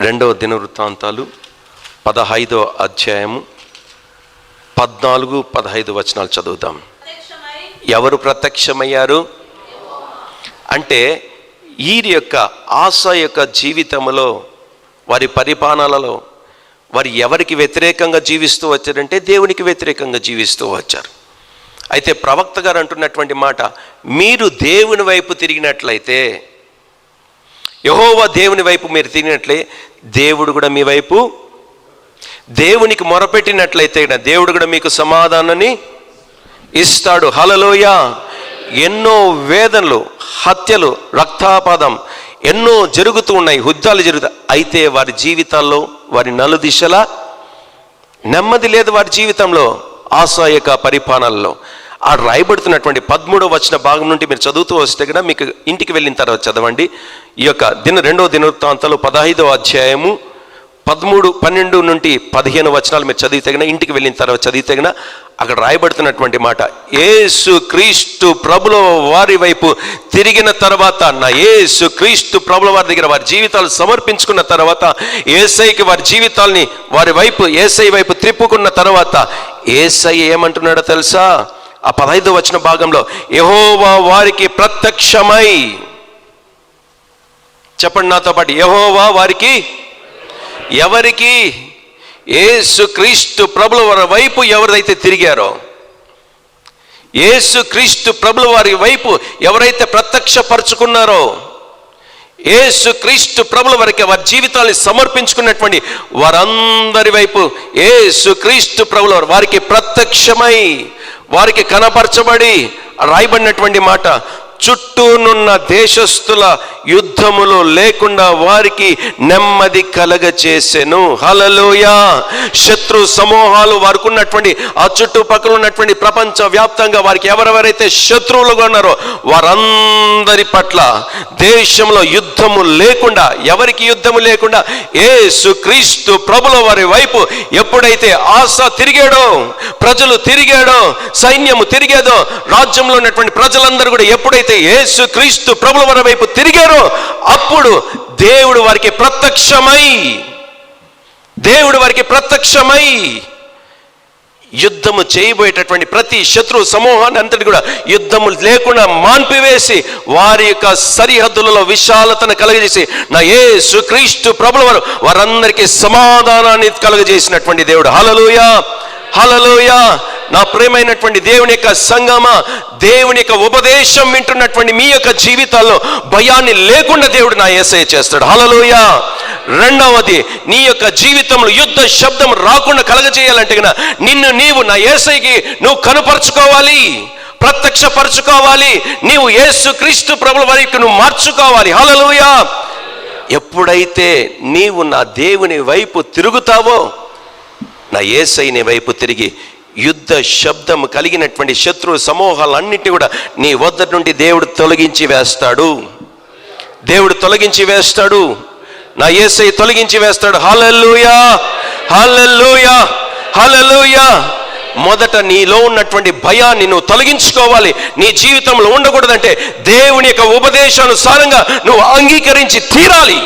రెండవ దినవృత్తాంతాలు పదహైదవ అధ్యాయము పద్నాలుగు పదహైదు వచనాలు చదువుదాం. ఎవరు ప్రత్యక్షమయ్యారు? అంటే వీరి యొక్క ఆశ యొక్క జీవితంలో వారి పరిపాలనలలో వారు ఎవరికి వ్యతిరేకంగా జీవిస్తూ వచ్చారంటే దేవునికి వ్యతిరేకంగా జీవిస్తూ వచ్చారు. అయితే ప్రవక్త గారు అంటున్నటువంటి మాట మీరు దేవుని వైపు తిరిగినట్లయితే యహోవా దేవుని వైపు మీరు తిరిగినట్లే దేవుడు కూడా మీ వైపు దేవునికి మొరపెట్టినట్లయితే దేవుడు కూడా మీకు సమాధానాన్ని ఇస్తాడు. హలలోయ ఎన్నో వేదనలు హత్యలు రక్తాపాదం ఎన్నో జరుగుతూ ఉన్నాయి. యుద్ధాలు జరుగుతాయి అయితే వారి జీవితాల్లో వారి నలుదిశల నెమ్మది లేదు వారి జీవితంలో ఆశాయక పరిపాలనలో. ఆ రాయబడుతున్నటువంటి పదమూడవ వచ్చిన భాగం నుండి మీరు చదువుతూ వస్తే కూడా మీకు ఇంటికి వెళ్ళిన తర్వాత చదవండి. ఈ యొక్క దిన రెండవ దినవృత్తాంతాలు పదహైదవ అధ్యాయము పదమూడు పన్నెండు నుండి పదిహేను వచనాలు మీరు చదివితే గన ఇంటికి వెళ్ళిన తర్వాత చదివితే గన అక్కడ రాయబడుతున్నటువంటి మాట ఏసు క్రీస్తు ప్రభుల వారి వైపు తిరిగిన తర్వాత నా ఏసు క్రీస్తు ప్రభుల వారి దగ్గర వారి జీవితాలు సమర్పించుకున్న తర్వాత ఏసైకి వారి జీవితాల్ని వారి వైపు ఏసై వైపు త్రిప్పుకున్న తర్వాత ఏసై ఏమంటున్నాడో తెలుసా? ఆ పదహైదు వచ్చిన భాగంలో యహోవా వారికి ప్రత్యక్షమై. చెప్పండి నాతో పాటు యహోవా వారికి ఎవరికి? ఏసు క్రీస్తు ప్రభుల వారి వైపు ఎవరైతే తిరిగారో ఏసు క్రీస్తు ప్రభుల వారి వైపు ఎవరైతే ప్రత్యక్షపరుచుకున్నారో ఏసు క్రీస్తు ప్రభుల వారికి వారి జీవితాన్ని సమర్పించుకున్నటువంటి వారందరి వైపు ఏసు క్రీస్తు ప్రభుల వారికి ప్రత్యక్షమై. వారికి కనపరచబడి రాయబడినటువంటి మాట. చుట్టూనున్న దేశస్థుల యుద్ధములు లేకుండా వారికి నెమ్మది కలగ చేసెను హలలోయ శత్రు సమూహాలు వారికి ఉన్నటువంటి ఆ చుట్టుపక్కల ఉన్నటువంటి ప్రపంచ వ్యాప్తంగా వారికి ఎవరెవరైతే శత్రువులుగా ఉన్నారో వారందరి పట్ల దేశంలో యుద్ధము లేకుండా ఎవరికి యుద్ధము లేకుండా ఏసు క్రీస్తు ప్రభుల వారి వైపు ఎప్పుడైతే ఆశ తిరిగాడో ప్రజలు తిరిగాడో సైన్యము తిరిగేదో రాజ్యంలో ఉన్నటువంటి ప్రజలందరూ కూడా ఎప్పుడైతే యేసు క్రీస్తు ప్రభుల వారి వైపు తిరిగారో అప్పుడు దేవుడు వారికి ప్రత్యక్షమై దేవుడు వారికి ప్రత్యక్షమై యుద్ధము చేయబోయేటటువంటి ప్రతి శత్రు సమూహాన్ని అంతటి కూడా యుద్ధము లేకుండా మాన్పివేసి వారి యొక్క సరిహద్దులలో విశాలతను కలగజేసి నా ఏ క్రీస్తు ప్రభుల వారు వారందరికీ సమాధానాన్ని కలగజేసినటువంటి దేవుడు. హలలుయా హలలుయ నా ప్రేమైనటువంటి దేవుని యొక్క సంగమ దేవుని యొక్క ఉపదేశం వింటున్నటువంటి మీ యొక్క జీవితాల్లో భయాన్ని లేకుండా దేవుడు నా ఏసై చేస్తాడు. హలలోయ రెండవది నీ యొక్క జీవితంలో యుద్ధ శబ్దం రాకుండా కలగజేయాలంటే నిన్ను నీవు నా ఏసైకి నువ్వు కనుపరుచుకోవాలి ప్రత్యక్షపరచుకోవాలి నీవు యేసు క్రీస్తు ప్రభుల వరకు నువ్వు మార్చుకోవాలి. హలలోయ ఎప్పుడైతే నీవు నా దేవుని వైపు తిరుగుతావో నా ఏసైని వైపు తిరిగి యుద్ధ శబ్దం కలిగినటువంటి శత్రు సమూహాలన్నింటినీ కూడా నీ వద్ద నుండి దేవుడు తొలగించి వేస్తాడు. దేవుడు తొలగించి వేస్తాడు. నా ఏసై తొలగించి వేస్తాడు. హలల్లుయా! హలల్లుయా! హలల్లుయా! మొదట నీలో ఉన్నటువంటి భయాన్ని నువ్వు తొలగించుకోవాలి. నీ జీవితంలో ఉండకూడదంటే దేవుని యొక్క ఉపదేశానుసారంగా నువ్వు అంగీకరించి తీరాలి.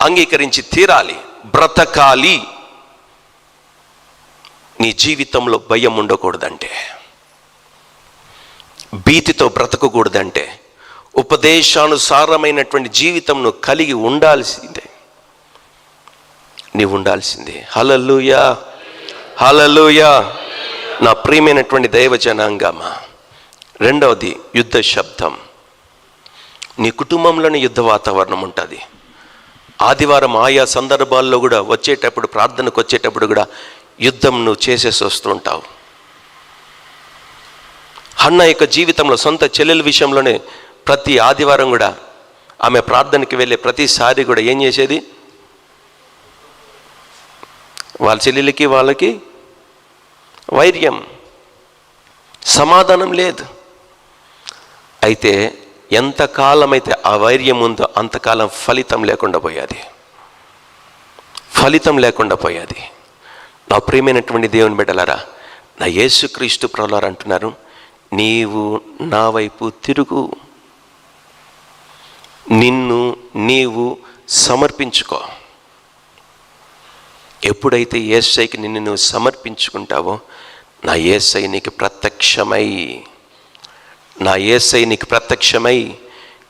అంగీకరించి తీరాలి. బ్రతకాలి. నీ జీవితంలో భయం ఉండకూడదంటే భీతితో బ్రతకకూడదంటే ఉపదేశానుసారమైనటువంటి జీవితంను కలిగి ఉండాల్సిందే. నీవు ఉండాల్సిందే. హలలుయా హలలుయా నా ప్రియమైనటువంటి దైవ జనాంగమా రెండవది యుద్ధ శబ్దం. నీ కుటుంబంలోని యుద్ధ వాతావరణం ఉంటుంది. ఆదివారం ఆయా సందర్భాల్లో కూడా వచ్చేటప్పుడు ప్రార్థనకు వచ్చేటప్పుడు కూడా యుద్ధం నువ్వు చేసేసి వస్తుంటావు. అన్న యొక్క జీవితంలో సొంత చెల్లెల విషయంలోనే ప్రతి ఆదివారం కూడా ఆమె ప్రార్థనకి వెళ్ళే ప్రతిసారి కూడా ఏం చేసేది? వాళ్ళ చెల్లెలకి వాళ్ళకి వైర్యం. సమాధానం లేదు. అయితే ఎంతకాలం అయితే ఆ వైర్యం ఉందో అంతకాలం ఫలితం లేకుండా పోయేది. ఫలితం లేకుండా పోయేది. నా ప్రియమైనటువంటి దేవుని బిడ్డలారా నా యేసుక్రీస్తు ప్రభులారు అంటున్నారు నీవు నా వైపు తిరుగు. నిన్ను నీవు సమర్పించుకో. ఎప్పుడైతే ఏసైకి నిన్ను నువ్వు సమర్పించుకుంటావో నా ఏసై నీకు ప్రత్యక్షమై. నా ఏసై నీకు ప్రత్యక్షమై.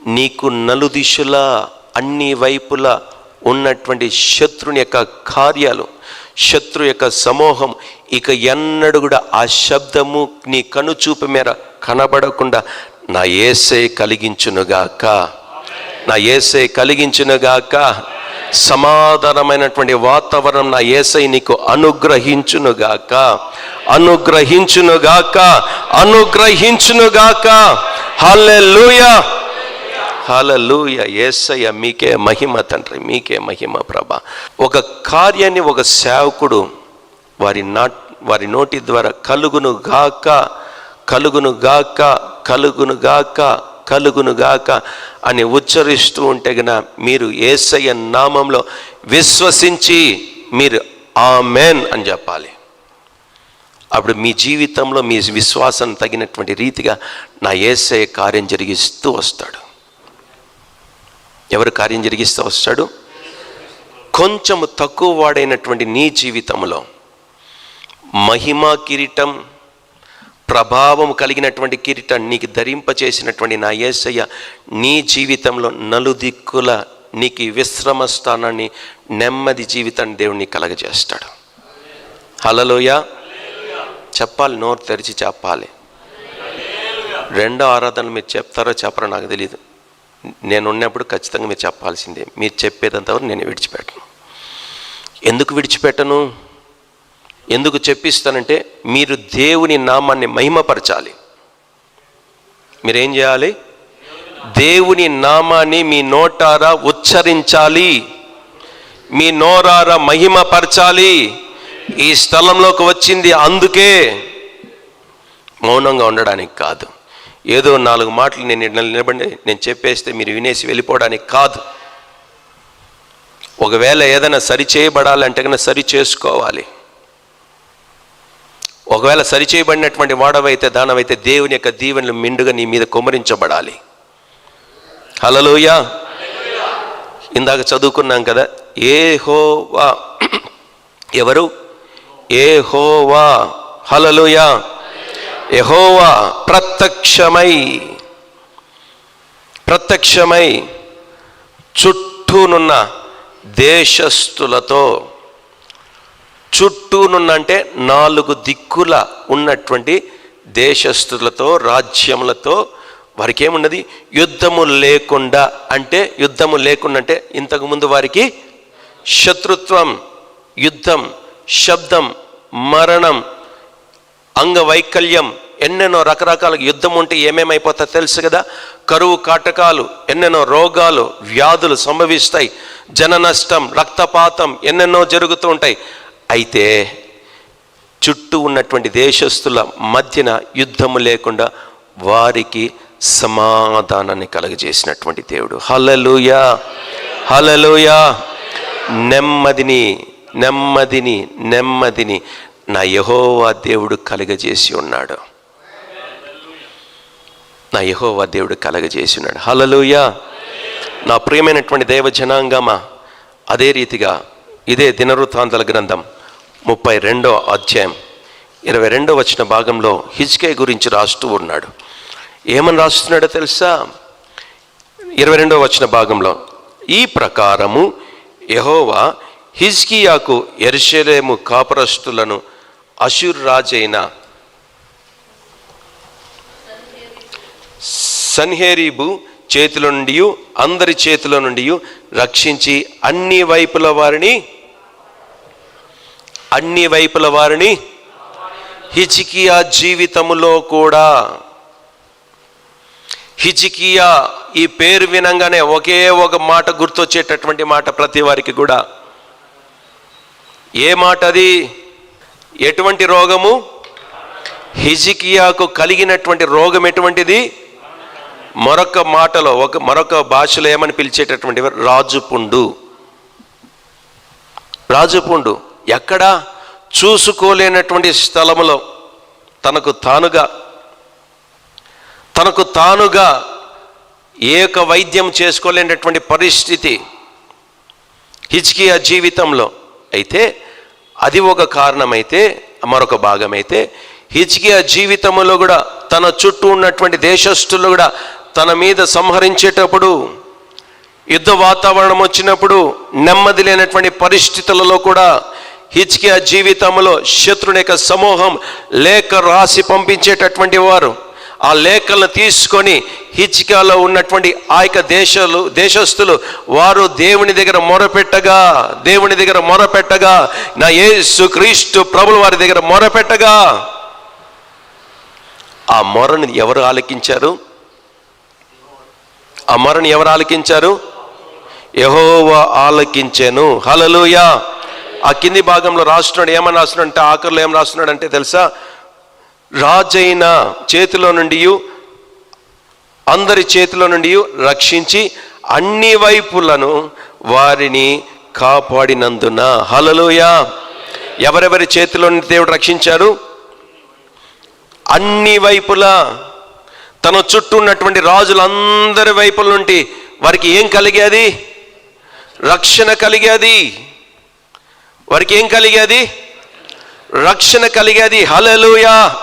నీకు నలుదిశలా అన్ని వైపులా ఉన్నటువంటి శత్రుని యొక్క కార్యాలు శత్రు యొక్క సమూహం ఇక ఎన్నడు కూడా ఆ శబ్దము నీ కనుచూపు మేర కనబడకుండా నా ఏసై కలిగించునుగాక. నా ఏసై కలిగించునుగాక. సమాధానమైనటువంటి వాతావరణం నా ఏసై నీకు అనుగ్రహించునుగాక. అనుగ్రహించునుగాక. అనుగ్రహించునుగాక. హల్లెలూయా. హలలుయ ఏసయ్య మీకే మహిమ తండ్రి మీకే మహిమ ప్రభ. ఒక కార్యాన్ని ఒక సేవకుడు వారి నా వారి నోటి ద్వారా కలుగును గాక కలుగును గాక కలుగును గాక కలుగును గాక అని ఉచ్చరిస్తూ ఉంటే గన మీరు ఏసయ్య నామంలో విశ్వసించి మీరు ఆమెన్ అని చెప్పాలి. అప్పుడు మీ జీవితంలో మీ విశ్వాసం తగినటువంటి రీతిగా నా ఏసఐ కార్యం జరిగిస్తూ వస్తాడు. ఎవరు కార్యం జరిగిస్తూ వస్తాడు? కొంచెము తక్కువ వాడైనటువంటి నీ జీవితంలో మహిమ కిరీటం ప్రభావం కలిగినటువంటి కిరీటం నీకు ధరింపచేసినటువంటి నా ఏసయ్య నీ జీవితంలో నలుదిక్కుల నీకు విశ్రమ స్థానాన్ని నెమ్మది జీవితాన్ని దేవుడిని కలగజేస్తాడు. హలలోయ చెప్పాలి నోరు తెరిచి చెప్పాలి. రెండో ఆరాధనలు మీరు చెప్తారో చెప్పరో నాకు తెలియదు నేను ఉన్నప్పుడు ఖచ్చితంగా మీరు చెప్పాల్సిందే. మీరు చెప్పేదంతవరకు నేను విడిచిపెట్టను. ఎందుకు విడిచిపెట్టను? ఎందుకు చెప్పిస్తానంటే మీరు దేవుని నామాన్ని మహిమపరచాలి. మీరేం చేయాలి? దేవుని నామాన్ని మీ నోటారా ఉచ్చరించాలి. మీ నోరారా మహిమపరచాలి. ఈ స్థలంలోకి వచ్చింది అందుకే మౌనంగా ఉండడానికి కాదు. ఏదో నాలుగు మాటలు నేను నిలబడి నేను చెప్పేస్తే మీరు వినేసి వెళ్ళిపోవడానికి కాదు. ఒకవేళ ఏదైనా సరి చేయబడాలంటే కన్నా సరి చేసుకోవాలి. ఒకవేళ సరి చేయబడినటువంటి వాడవైతే దానవైతే దేవుని యొక్క దీవెనలు మిండుగా నీ మీద కుమరించబడాలి హలలోయ ఇందాక చదువుకున్నాం కదా ఏ హోవా ఎవరు? ఏ హోవా హలలోయ యహోవా ప్రత్యక్షమై ప్రత్యక్షమై చుట్టూనున్న దేశస్థులతో చుట్టూనున్న అంటే నాలుగు దిక్కుల ఉన్నటువంటి దేశస్థులతో రాజ్యములతో వారికి ఏమున్నది యుద్ధము లేకుండా అంటే యుద్ధము లేకుండా అంటే ఇంతకుముందు వారికి శత్రుత్వం యుద్ధం శబ్దం మరణం అంగవైకల్యం ఎన్నెన్నో రకరకాల యుద్ధం ఉంటే ఏమేమైపోతా తెలుసు కదా? కరువు కాటకాలు ఎన్నెన్నో రోగాలు వ్యాధులు సంభవిస్తాయి. జన నష్టం రక్తపాతం ఎన్నెన్నో జరుగుతూ ఉంటాయి. అయితే చుట్టూ ఉన్నటువంటి దేశస్తుల మధ్యన యుద్ధము లేకుండా వారికి సమాధానాన్ని కలగజేసినటువంటి దేవుడు. హలలుయా హలలుయా నెమ్మదిని నెమ్మదిని నెమ్మదిని నా యహోవా దేవుడు కలగజేసి ఉన్నాడు. నా యహోవా దేవుడు కలగజేసి ఉన్నాడు. హలలుయా నా ప్రియమైనటువంటి దేవ జనాంగమా అదే రీతిగా ఇదే దినవృత్తాంతల గ్రంథం ముప్పై రెండో అధ్యాయం ఇరవై రెండో వచ్చిన భాగంలో హిజ్కే గురించి రాస్తూ ఉన్నాడు. ఏమని రాస్తున్నాడో తెలుసా? ఇరవై రెండో వచ్చిన భాగంలో ఈ ప్రకారము యహోవా హిజ్కియాకు ఎరుషలేము కాపరస్తులను అషుర్ రాజైన సన్హేరీబు చేతుల నుండి అందరి చేతుల నుండి రక్షించి అన్ని వైపుల వారిని అన్ని వైపుల వారిని హిజికియా జీవితములో కూడా. హిజికియా ఈ పేరు వినంగానే ఒకే ఒక మాట గుర్తొచ్చేటటువంటి మాట ప్రతి వారికి కూడా. ఏ మాట అది ఎటువంటి రోగము? హిజికియాకు కలిగినటువంటి రోగం ఎటువంటిది? మరొక మాటలో ఒక మరొక భాషలో ఏమని పిలిచేటటువంటి రాజుపుండు. రాజుపుండు ఎక్కడ? చూసుకోలేనటువంటి స్థలములో తనకు తానుగా తనకు తానుగా ఏక వైద్యం చేసుకోలేనటువంటి పరిస్థితి హిజ్కియా జీవితంలో. అయితే అది ఒక కారణమైతే మరొక భాగమైతే హిజ్కియా జీవితంలో కూడా తన చుట్టూ ఉన్నటువంటి దేశస్థులు కూడా తన మీద సంహరించేటప్పుడు యుద్ధ వాతావరణం వచ్చినప్పుడు నెమ్మది లేనటువంటి పరిస్థితులలో కూడా హిజ్కియా జీవితంలో శత్రుని యొక్క సమూహం లేఖ రాసి పంపించేటటువంటి వారు. ఆ లేఖలను తీసుకొని హిచికాలో ఉన్నటువంటి ఆ యొక్క దేశాలు దేశస్థులు వారు దేవుని దగ్గర మొరపెట్టగా దేవుని దగ్గర మొరపెట్టగా నా యేసు క్రీస్తు ప్రభులు వారి దగ్గర మొరపెట్టగా. ఆ మొరను ఎవరు ఆలకించారు? ఆ మొరను ఎవరు ఆలకించారు? యహోవా ఆలకించాను. హలలుయా ఆ కింది భాగంలో రాస్తున్నాడు ఏమని రాస్తున్నాడు అంటే ఆఖరిలో ఏం రాస్తున్నాడు అంటే తెలుసా? రాజైన చేతిలో నుండి అందరి చేతిలో నుండి రక్షించి అన్ని వైపులను వారిని కాపాడినందున. హలలుయా ఎవరెవరి చేతిలో నుండి దేవుడు రక్షించారు అన్ని వైపులా. తన చుట్టూ ఉన్నటువంటి రాజులందరి వైపుల నుండి వారికి ఏం కలిగేది? రక్షణ కలిగేది. వారికి ఏం కలిగేది? రక్షణ కలిగేది. హలలుయా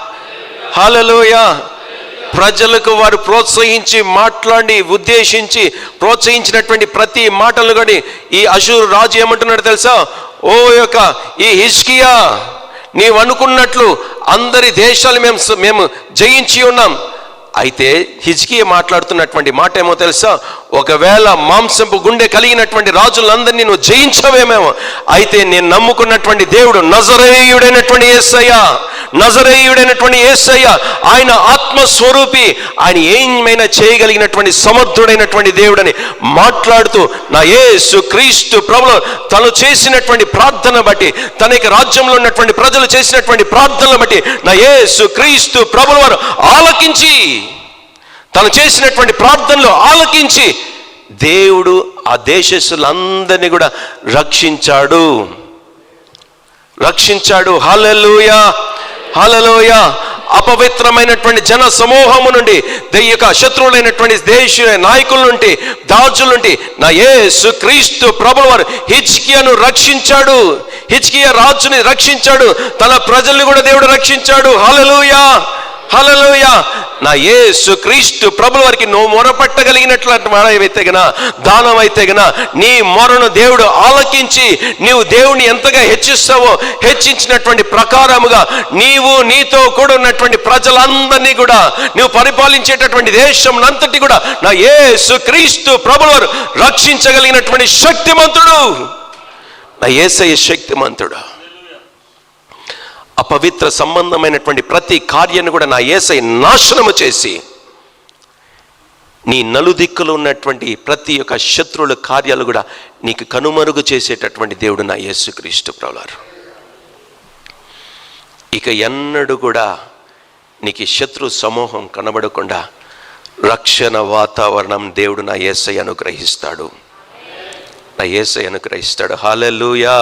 హాలలోయ. ప్రజలకు వారు ప్రోత్సహించి మాట్లాడి ఉద్దేశించి ప్రోత్సహించినటువంటి ప్రతి మాటలు కానీ ఈ అశూరు రాజు ఏమంటున్నాడు తెలుసా? ఓ యొక్క ఈ హిస్కియా నీవు అనుకున్నట్లు అందరి దేశాలు మేము మేము జయించి ఉన్నాం. అయితే హిజ్కియ మాట్లాడుతున్నటువంటి మాట ఏమో తెలుసా? ఒకవేళ మాంసంపు గుండె కలిగినటువంటి రాజులందరినీ నువ్వు జయించవేమేమో. అయితే నేను నమ్ముకున్నటువంటి దేవుడు నజరేయుడైనటువంటి ఏసయ్య. నజరేయుడైనటువంటి ఏసయ్య ఆయన ఆత్మస్వరూపి. ఆయన ఏమైనా చేయగలిగినటువంటి సమర్థుడైనటువంటి దేవుడని మాట్లాడుతూ నా యేసు క్రీస్తు ప్రభులు తను చేసినటువంటి ప్రార్థన బట్టి తన యొక్క రాజ్యంలో ఉన్నటువంటి ప్రజలు చేసినటువంటి ప్రార్థనలు బట్టి నా యేసు క్రీస్తు ప్రభుల వారు ఆలకించి తను చేసినటువంటి ప్రార్థనలు ఆలకించి దేవుడు ఆ దేశస్తులందరినీ కూడా రక్షించాడు. రక్షించాడు. హలలుయా హలలోయ అపవిత్రమైనటువంటి జన సమూహము నుండి దెయ్యక శత్రువులైనటువంటి దేశ నాయకుల నుండి దాజుల నుండి నా యేసు క్రీస్తు ప్రభుల వారు హిచ్కియను రక్షించాడు. హిచ్కియ రాజుని రక్షించాడు. తన ప్రజల్ని కూడా దేవుడు రక్షించాడు. హలలుయా హలలోయ నా యేసు క్రీస్తు ప్రభుల వారికి నువ్వు మొరపట్టగలిగినట్లు వాడైతే గన దానం అయితే గన నీ మొరను దేవుడు ఆలకించి నీవు దేవుని ఎంతగా హెచ్చిస్తావో హెచ్చించినటువంటి ప్రకారముగా నీవు నీతో కూడా ఉన్నటువంటి ప్రజలందరినీ కూడా నువ్వు పరిపాలించేటటువంటి దేశం అంతటి కూడా నా యేసు క్రీస్తు ప్రభుల వారు రక్షించగలిగినటువంటి శక్తిమంతుడు. నా ఏసయ్య శక్తిమంతుడు. అపవిత్ర సంబంధమైనటువంటి ప్రతి కార్యాన్ని కూడా నా ఏసై నాశనము చేసి నీ నలుదిక్కులు ఉన్నటువంటి ప్రతి ఒక్క శత్రువుల కార్యాలు కూడా నీకు కనుమరుగు చేసేటటువంటి దేవుడు నా యేసుక్రీస్తు ప్రభులారు ఇక ఎన్నడూ కూడా నీకు శత్రు సమూహం కనబడకుండా రక్షణ వాతావరణం దేవుడు నా ఏసై అనుగ్రహిస్తాడు. నా ఏసై అనుగ్రహిస్తాడు. హాలెలూయా